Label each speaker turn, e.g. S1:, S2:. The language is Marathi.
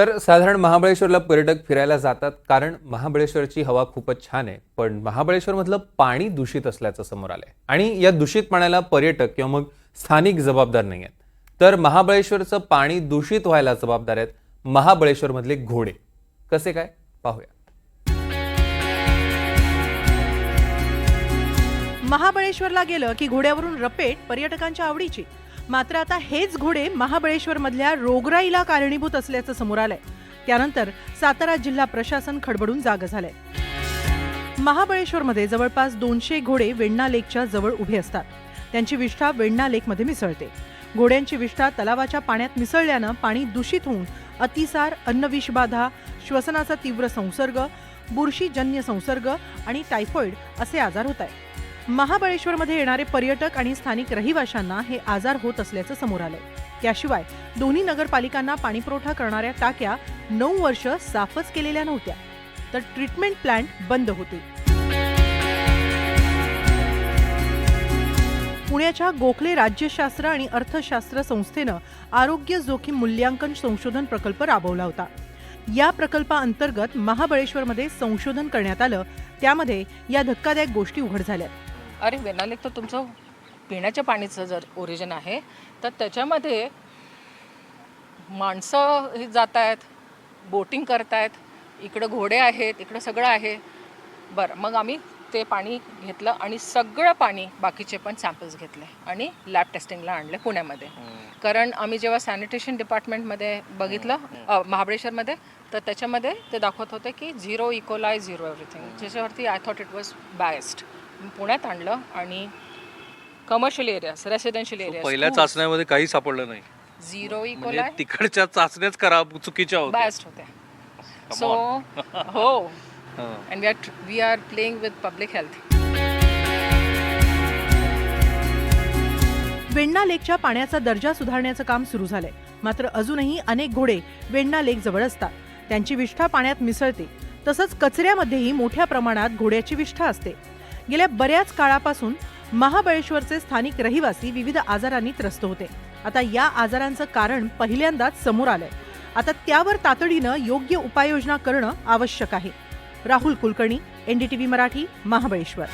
S1: तर साधारण महाबळेश्वरला पर्यटक फिरायला जातात कारण महाबळेश्वरची हवा खूपच छान आहे. पण महाबळेश्वरमधलं पाणी दूषित असल्याचं समोर आलंय. आणि या दूषित पाण्याला पर्यटक किंवा मग स्थानिक जबाबदार नाही आहेत. तर महाबळेश्वरचं पाणी दूषित व्हायला जबाबदार आहेत महाबळेश्वरमधले घोडे. कसे काय? पाहूया.
S2: महाबळेश्वरला गेलं की घोड्यावरून रपेट पर्यटकांच्या आवडीची. मात्र आता हेच घोडे महाबळेश्वरमधल्या रोगराईला कारणीभूत असल्याचं समोर आलंय. त्यानंतर सातारा जिल्हा प्रशासन खडबडून जागं झालंय. महाबळेश्वरमध्ये जवळपास दोनशे घोडे वेण्णा लेकच्या जवळ उभे असतात. त्यांची विष्ठा वेण्णा लेकमध्ये मिसळते. घोड्यांची विष्ठा तलावाच्या पाण्यात मिसळल्यानं पाणी दूषित होऊन अतिसार अन्नविषबाधा श्वसनाचा तीव्र संसर्ग बुरशीजन्य संसर्ग आणि टायफॉइड असे आजार होत आहेत. महाबळेश्वरमध्ये येणारे पर्यटक आणि स्थानिक रहिवाशांना हे आजार होत असल्याचं समोर आलंय त्याशिवाय दोन्ही नगरपालिकांना पाणीपुरवठा करणाऱ्या टाक्या नऊ वर्ष साफच केलेल्या नव्हत्या. तर ट्रीटमेंट प्लांट बंद होते. पुण्याच्या गोखले राज्यशास्त्र आणि अर्थशास्त्र संस्थेनं आरोग्य जोखीम मूल्यांकन संशोधन प्रकल्प राबवला होता. या प्रकल्पाअंतर्गत महाबळेश्वरमध्ये संशोधन करण्यात आलं. त्यामध्ये या धक्कादायक गोष्टी उघड झाल्या
S3: अरे वेनालेक तर तुमचं पिण्याच्या पाणीचं जर ओरिजिन आहे तर त्याच्यामध्ये माणसं ही जात आहेत बोटिंग करतायत इकडं घोडे आहेत इकडं सगळं आहे. बरं मग आम्ही ते पाणी घेतलं आणि सगळं पाणी बाकीचे पण सॅम्पल्स घेतले आणि लॅब टेस्टिंगला आणले पुण्यामध्ये. कारण आम्ही जेव्हा सॅनिटेशन डिपार्टमेंटमध्ये बघितलं महाबळेश्वरमध्ये तर त्याच्यामध्ये ते दाखवत होते की zero E coli zero everything ज्याच्यावरती I thought it was biased पुण्यात आणलं आणि कमर्शियल एरियाज रेसिडेन्शियल
S4: पहिल्या
S3: एरियाज
S4: चाचण्यामध्ये काही सापडलं नाही.
S3: झिरो
S4: म्हणजे
S3: इकोलाय
S4: तिकडच्या चाचण्याच करा चुकीच्या होत्या.
S3: बायस्ड होत्या. सो हो.
S4: हं.
S3: And we are we are playing with public health
S2: Venna लेकच्या पाण्याचा दर्जा सुधारण्याचं काम सुरू झालंय. मात्र अजूनही अनेक घोडे वेण्णा लेक जवळ असतात. त्यांची विष्ठा पाण्यात मिसळते. तसंच कचऱ्यामध्येही मोठ्या प्रमाणात घोड्याची विष्ठा असते. गेल्या बऱ्याच काळापासून महाबळेश्वरचे स्थानिक रहिवासी विविध आजारांनी त्रस्त होते. आता या आजारांचं कारण पहिल्यांदाच समोर आलंय. आता त्यावर तातडीनं योग्य उपाययोजना करणं आवश्यक आहे. राहुल कुलकर्णी एनडीटीव्ही मराठी महाबळेश्वर.